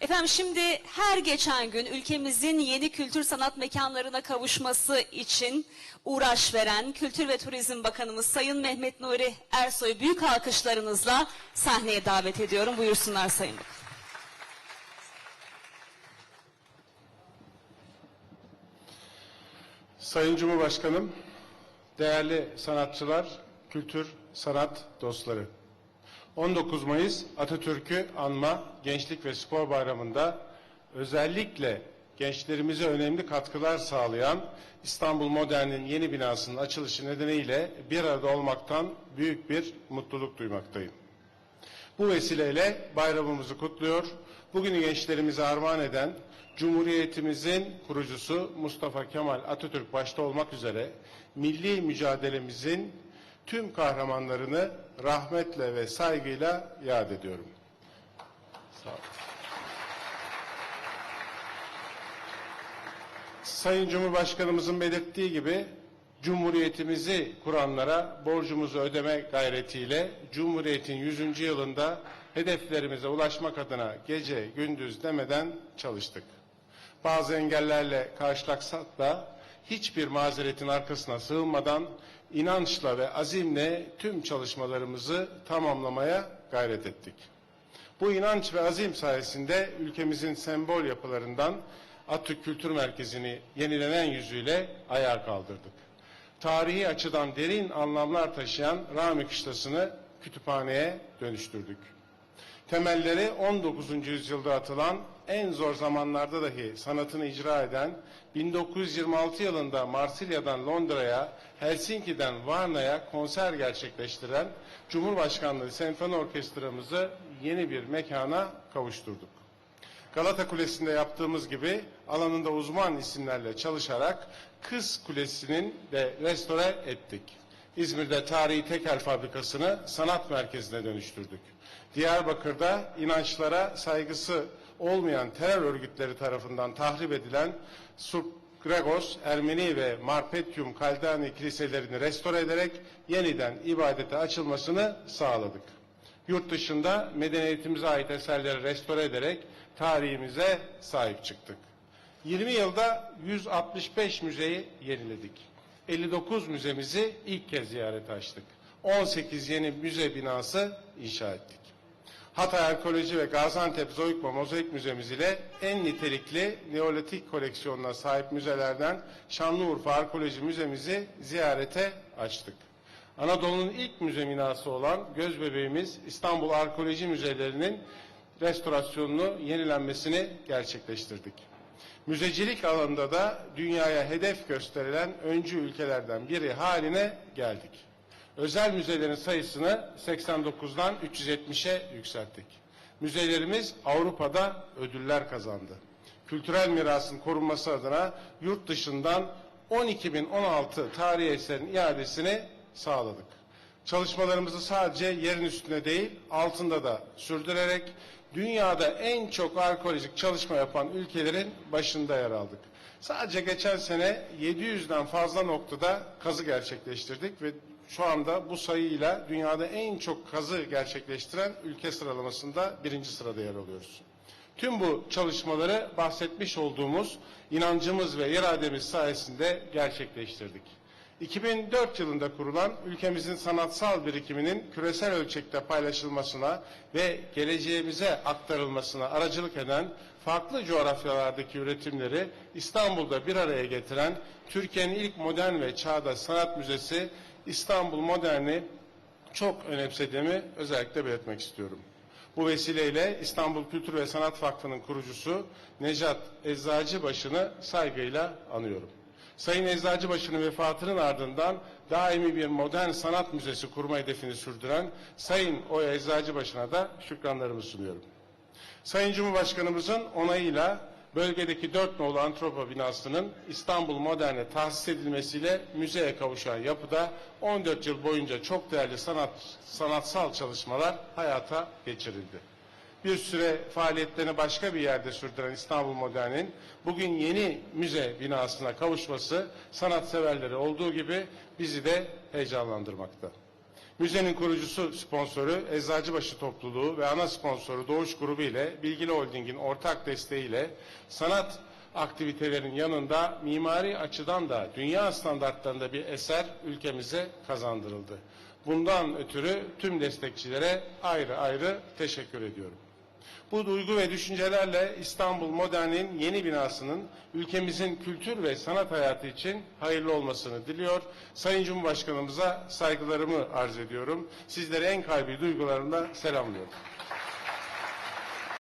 Efendim şimdi her geçen gün ülkemizin yeni kültür sanat mekanlarına kavuşması için uğraş veren Kültür ve Turizm Bakanımız Sayın Mehmet Nuri Ersoy'u büyük alkışlarınızla sahneye davet ediyorum. Buyursunlar Sayın Bakan. Sayın Cumhurbaşkanım, değerli sanatçılar, kültür, sanat dostları. 19 Mayıs Atatürk'ü anma Gençlik ve Spor Bayramı'nda özellikle gençlerimize önemli katkılar sağlayan İstanbul Modern'in yeni binasının açılışı nedeniyle bir arada olmaktan büyük bir mutluluk duymaktayım. Bu vesileyle bayramımızı kutluyor. Bugünü gençlerimize armağan eden Cumhuriyetimizin kurucusu Mustafa Kemal Atatürk başta olmak üzere milli mücadelemizin tüm kahramanlarını rahmetle ve saygıyla yad ediyorum. Sağ olun. Sayın Cumhurbaşkanımızın belirttiği gibi Cumhuriyetimizi kuranlara borcumuzu ödeme gayretiyle Cumhuriyet'in 100. yılında hedeflerimize ulaşmak adına gece gündüz demeden çalıştık. Bazı engellerle karşılaşsak da hiçbir mazeretin arkasına sığınmadan inançla ve azimle tüm çalışmalarımızı tamamlamaya gayret ettik. Bu inanç ve azim sayesinde ülkemizin sembol yapılarından Atatürk Kültür Merkezi'ni yenilenen yüzüyle ayağa kaldırdık. Tarihi açıdan derin anlamlar taşıyan Rami Kışlası'nı kütüphaneye dönüştürdük. Temelleri 19. yüzyılda atılan en zor zamanlarda dahi sanatını icra eden 1926 yılında Marsilya'dan Londra'ya, Helsinki'den Varna'ya konser gerçekleştiren Cumhurbaşkanlığı Senfoni Orkestramızı yeni bir mekana kavuşturduk. Galata Kulesi'nde yaptığımız gibi alanında uzman isimlerle çalışarak Kız Kulesi'nin de restore ettik. İzmir'de tarihi tekel fabrikasını sanat merkezine dönüştürdük. Diyarbakır'da inançlara saygısı olmayan terör örgütleri tarafından tahrip edilen Surp Gregos, Ermeni ve Marpetyum Kaldani kiliselerini restore ederek yeniden ibadete açılmasını sağladık. Yurt dışında medeniyetimize ait eserleri restore ederek tarihimize sahip çıktık. 20 yılda 165 müzeyi yeniledik. 59 müzemizi ilk kez ziyarete açtık. 18 yeni müze binası inşa ettik. Hatay Arkeoloji ve Gaziantep Zoikma Mozaik Müzemiz ile en nitelikli Neolitik koleksiyonuna sahip müzelerden Şanlıurfa Arkeoloji Müzemizi ziyarete açtık. Anadolu'nun ilk müze binası olan Gözbebeğimiz İstanbul Arkeoloji Müzelerinin restorasyonunu, yenilenmesini gerçekleştirdik. Müzecilik alanında da dünyaya hedef gösterilen öncü ülkelerden biri haline geldik. Özel müzelerin sayısını 89'dan 370'e yükselttik. Müzelerimiz Avrupa'da ödüller kazandı. Kültürel mirasın korunması adına yurt dışından 12.016 tarihi eserin iadesini sağladık. Çalışmalarımızı sadece yerin üstünde değil, altında da sürdürerek dünyada en çok arkeolojik çalışma yapan ülkelerin başında yer aldık. Sadece geçen sene 700'den fazla noktada kazı gerçekleştirdik ve şu anda bu sayıyla dünyada en çok kazı gerçekleştiren ülke sıralamasında birinci sırada yer alıyoruz. Tüm bu çalışmaları bahsetmiş olduğumuz inancımız ve irademiz sayesinde gerçekleştirdik. 2004 yılında kurulan ülkemizin sanatsal birikiminin küresel ölçekte paylaşılmasına ve geleceğimize aktarılmasına aracılık eden farklı coğrafyalardaki üretimleri İstanbul'da bir araya getiren Türkiye'nin ilk modern ve çağdaş sanat müzesi İstanbul Modern'i çok önemsediğimi özellikle belirtmek istiyorum. Bu vesileyle İstanbul Kültür ve Sanat Vakfı'nın kurucusu Necat Eczacıbaşı'nı saygıyla anıyorum. Sayın Eczacıbaşı'nın vefatının ardından daimi bir modern sanat müzesi kurma hedefini sürdüren Sayın Oya Eczacıbaşı'na da şükranlarımı sunuyorum. Sayın Cumhurbaşkanımızın onayıyla bölgedeki dört nolu Antropo binasının İstanbul Modern'e tahsis edilmesiyle müzeye kavuşan yapıda 14 yıl boyunca çok değerli sanat sanatsal çalışmalar hayata geçirildi bir süre faaliyetlerini başka bir yerde sürdüren İstanbul Modern'in bugün yeni müze binasına kavuşması sanatseverleri olduğu gibi bizi de heyecanlandırmakta. Müzenin kurucusu sponsoru Eczacıbaşı Topluluğu ve ana sponsoru Doğuş Grubu ile Bilgili Holding'in ortak desteğiyle sanat aktivitelerin yanında mimari açıdan da dünya standartlarında bir eser ülkemize kazandırıldı. Bundan ötürü tüm destekçilere ayrı ayrı teşekkür ediyorum. Bu duygu ve düşüncelerle İstanbul Modern'in yeni binasının ülkemizin kültür ve sanat hayatı için hayırlı olmasını diliyor. Sayın Cumhurbaşkanımıza saygılarımı arz ediyorum. Sizlere en kalbi duygularımla selamlıyorum.